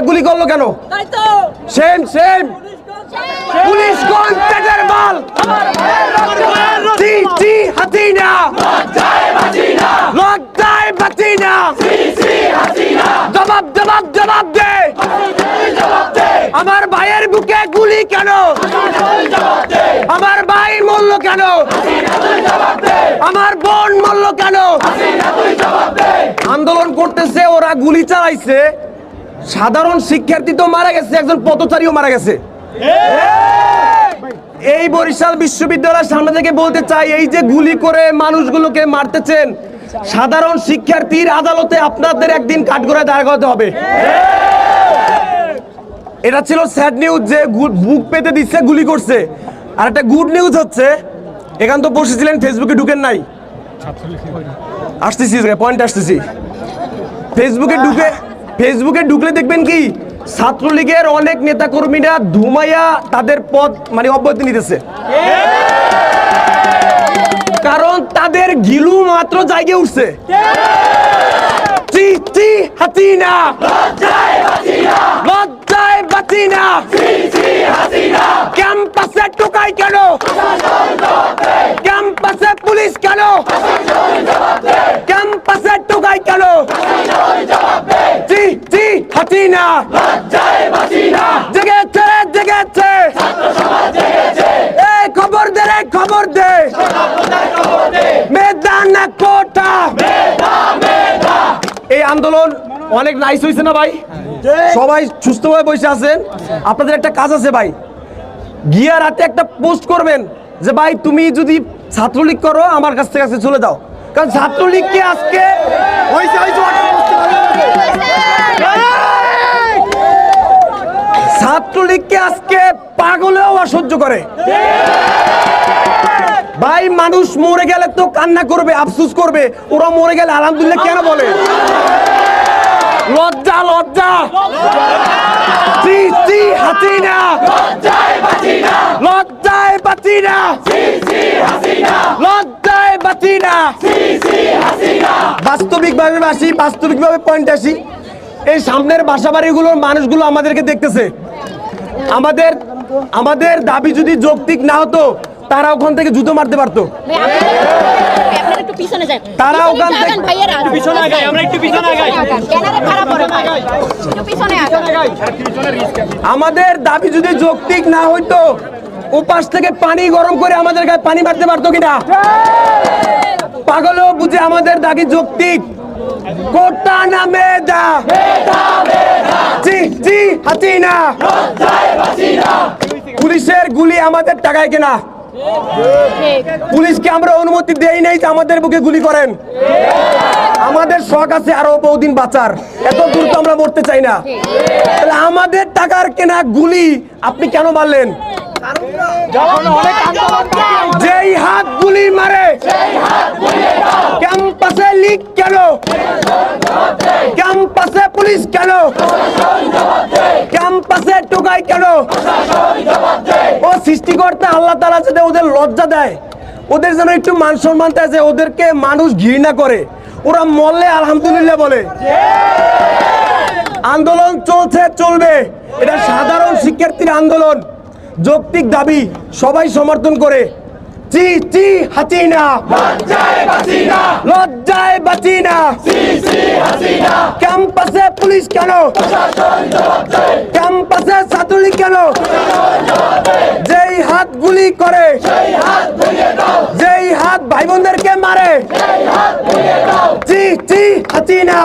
ওরা গুলি করল কেন? Same same. পুলিশ কোন পেটের মাল জি বাঁচিনা জবাব জবাব জবাব দে। আমার ভাইয়ের বুকে গুলি কেন? আমার ভাই মরল কেন? আমার বোন মরল কেন? আন্দোলন করতেছে ওরা গুলি চালাইছে। সাধারণ শিক্ষার্থী তো মারা গেছে একজন পথচারীও মারা গেছে। এই বরিশাল বিশ্ববিদ্যালয়ের সামনে থেকে বলতে চাই এই যে গুলি করে মানুষগুলোকে মারতেছেন সাধারণ শিক্ষার্থীর আদালতে আপনাদের একদিন কাঠগড়ায় দাঁড় করাতে হবে। এটা ছিল স্যাড নিউজ যে বুক পেতে দিচ্ছে গুলি করছে। আর একটা গুড নিউজ হচ্ছে এখান তো বসেছিলেন ফেসবুকে ঢুকেন নাই। আসতেছি পয়েন্ট আসতেছি। ফেসবুকে ঢুকে ফেসবুকে ঢুকলে দেখবেন কি, ছাত্রলীগের অনেক নেতা কর্মীরা ধুমাইয়া তাদের পদ মানে অব্যাহতি নিতেছে। কারণ তাদের গিলু মাত্র জায়গায় উঠছে। ক্যাম্পাসে টোকাই কেন? ক্যাম্পাসে পুলিশ কেন ক্যাম্পাসে টোকাই কেন জি জি হাসিনা জেগেছে জেগেছে। এই খবর দে রে খবর দে। মেদান কোটা। এই আন্দোলন অনেক নাইস হয়েছে না ভাই? সবাই সুস্থভাবে বসে আছেন। আপনাদের একটা কাজ আছে ভাই। গিয়া রাতে একটা পোস্ট করবেন যে ভাই তুমি যদি ছাত্রলীগ করো আমার কাছ থেকে চলে যাও। কারণ ছাত্রলীগকে আজকে হয়েছে হয়েছে ছাত্রলীগকে আজকে পাগলেও অসহ্য করে। ভাই, মানুষ মরে গেলে তো কান্না করবে, আফসুস করবে। ওরা মরে গেলে আলহামদুলিল্লাহ কেন বলে? লজ্জা লজ্জা। জি জি হাসিনা। লজ্জায় বাঁচিনা। লজ্জায় বাঁচিনা। বাস্তবিক ভাবে আসি বাস্তবিক ভাবে পয়েন্ট আসি। এই সামনের বাসা বাড়িগুলোর মানুষগুলো আমাদেরকে দেখতেছে। আমাদের আমাদের দাবি যদি যৌক্তিক না হতো তারা ওখান থেকে জুতো মারতে পারতো। তারা ওখান থেকে-। আমাদের দাবি যদি যৌক্তিক না হইতো উপাস থেকে পানি গরম করে আমাদের গায়ে পানি মারতে পারতো কিনা? পাগলও বুঝে আমাদের দাবি যৌক্তিক। কোটা নামে মেদা জি জি। হাসিনা। পুলিশের গুলি আমাদের টাকায় কেনা? পুলিশকে আমরা অনুমতি দেই নাই যে আমাদের বুকে গুলি করেন। আমাদের শখ আছে আরও বহুদিন বাঁচার। এত দূর তো আমরা মরতে চাই না। আমাদের টাকার কেনা গুলি আপনি কেন মারলেন? যেই হাত গুলি মারে, ক্যাম্পাসে লিক কেন? ক্যাম্পাসে পুলিশ কেন? টোকাই কেন? ও সৃষ্টিকর্তা আল্লাহ তালা যাতে ওদের লজ্জা দেয় ওদের যেন একটু মান সম্মান আছে ওদেরকে মানুষ ঘৃণা করে। ওরা মরলে আলহামদুলিল্লাহ বলে। আন্দোলন চলছে চলবে। এটা সাধারণ শিক্ষার্থীর আন্দোলন যৌক্তিক দাবি সবাই সমর্থন করে। চি চি হাসিনা লজ্জায় বাঁচিনা ক্যাম্পাসে পুলিশ কেন? ছাত্রলীগ কেন? যেই হাত গুলি করে যেই হাত ভাই বোনদেরকে মারে চি চি হাসিনা।